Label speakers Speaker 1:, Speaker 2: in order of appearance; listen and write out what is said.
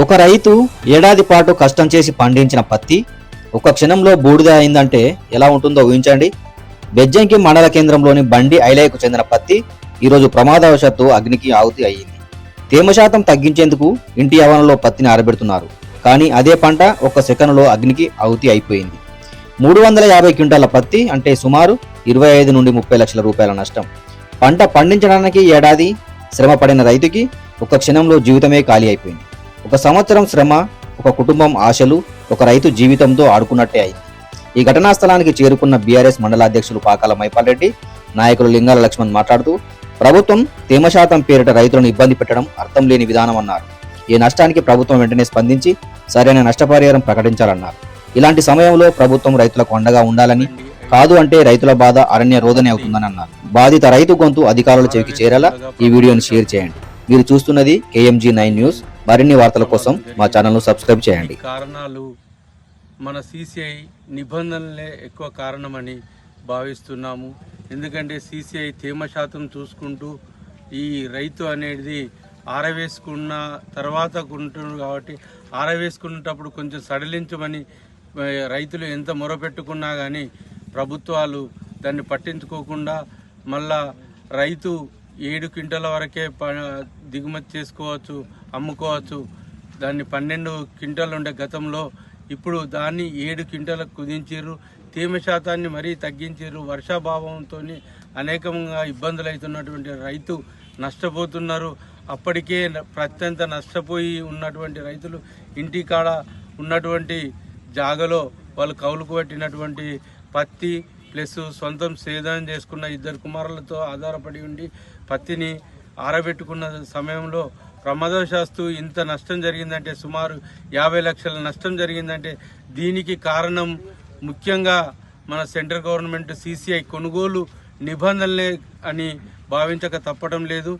Speaker 1: ఒక రైతు ఏడాది పాటు కష్టం చేసి పండించిన పత్తి ఒక క్షణంలో బూడిద అయిందంటే ఎలా ఉంటుందో ఊహించండి. బెజ్జంకి మండల కేంద్రంలోని బండి ఐలయ్యకు చెందిన పత్తి ఈరోజు ప్రమాదవశాత్తు అగ్నికి ఆహుతి అయ్యింది. తేమ శాతం తగ్గించేందుకు ఇంటి ఆవరణలో పత్తిని ఆరబెడుతున్నారు. కానీ అదే పంట ఒక సెకనులో అగ్నికి ఆహుతి అయిపోయింది. మూడు వందల యాభై క్వింటాల పత్తి అంటే సుమారు ఇరవై ఐదు నుండి ముప్పై లక్షల రూపాయల నష్టం. పంట పండించడానికి ఏడాది శ్రమ పడిన రైతుకి ఒక క్షణంలో జీవితమే ఖాళీ అయిపోయింది. ఒక సంవత్సరం శ్రమ ఒక కుటుంబం ఆశలు ఒక రైతు జీవితంతో ఆడుకున్నట్టే అయింది. ఈ ఘటనా స్థలానికి చేరుకున్న బీఆర్ఎస్ మండలాధ్యక్షులు పాకాల మైపాల్ రెడ్డి నాయకులు లింగాల లక్ష్మణ్ మాట్లాడుతూ ప్రభుత్వం తేమ శాతం పేరిట రైతులను ఇబ్బంది పెట్టడం అర్థం లేని విధానం అన్నారు. ఈ నష్టానికి ప్రభుత్వం వెంటనే స్పందించి సరైన నష్టపరిహారం ప్రకటించాలన్నారు. ఇలాంటి సమయంలో ప్రభుత్వం రైతులకు అండగా ఉండాలని కాదు అంటే రైతుల బాధ అరణ్య రోదనే అవుతుందని అన్నారు. బాధిత రైతు గొంతు అధికారుల చెవికి చేరేలా ఈ వీడియోను షేర్ చేయండి. మీరు చూస్తున్నది కేఎంజీ నైన్ న్యూస్. మరిన్ని వార్తల కోసం మా ఛానల్ను సబ్స్క్రైబ్ చేయండి.
Speaker 2: కారణాలు మన సిసిఐ నిబంధనలే ఎక్కువ కారణమని భావిస్తున్నాము. ఎందుకంటే సిసిఐ తేమ శాతం చూసుకుంటూ ఈ రైతు అనేది ఆరవేసుకున్న తర్వాత కొంటున్నారు కాబట్టి ఆరవేసుకునేటప్పుడు కొంచెం సడలించమని రైతులు ఎంత మొరపెట్టుకున్నా కానీ ప్రభుత్వాలు దాన్ని పట్టించుకోకుండా మళ్ళా రైతు ఏడు క్వింటల వరకే ప దిగుమతి చేసుకోవచ్చు అమ్ముకోవచ్చు. దాన్ని పన్నెండు క్వింటాలు ఉండే గతంలో ఇప్పుడు దాన్ని ఏడు క్వింటాలకు కుదించారు తేమ శాతాన్ని మరీ తగ్గించారు వర్షాభావంతో అనేకంగా ఇబ్బందులు అవుతున్నటువంటి రైతు నష్టపోతున్నారు. అప్పటికే ప్రత్యంత నష్టపోయి ఉన్నటువంటి రైతులు ఇంటికాడ ఉన్నటువంటి జాగలో వాళ్ళు కౌలుకు పెట్టినటువంటి పత్తి ప్లస్ సొంతం సేదనం చేసుకున్న ఇద్దరు కుమారులతో ఆధారపడి ఉండి పత్తిని ఆరబెట్టుకున్న సమయంలో ప్రమాదవశాస్తు ఇంత నష్టం జరిగిందంటే సుమారు యాభై లక్షల నష్టం జరిగిందంటే దీనికి కారణం ముఖ్యంగా మన సెంట్రల్ గవర్నమెంట్ సీసీఐ కొనుగోలు నిబంధనలే అని భావించక తప్పడం లేదు.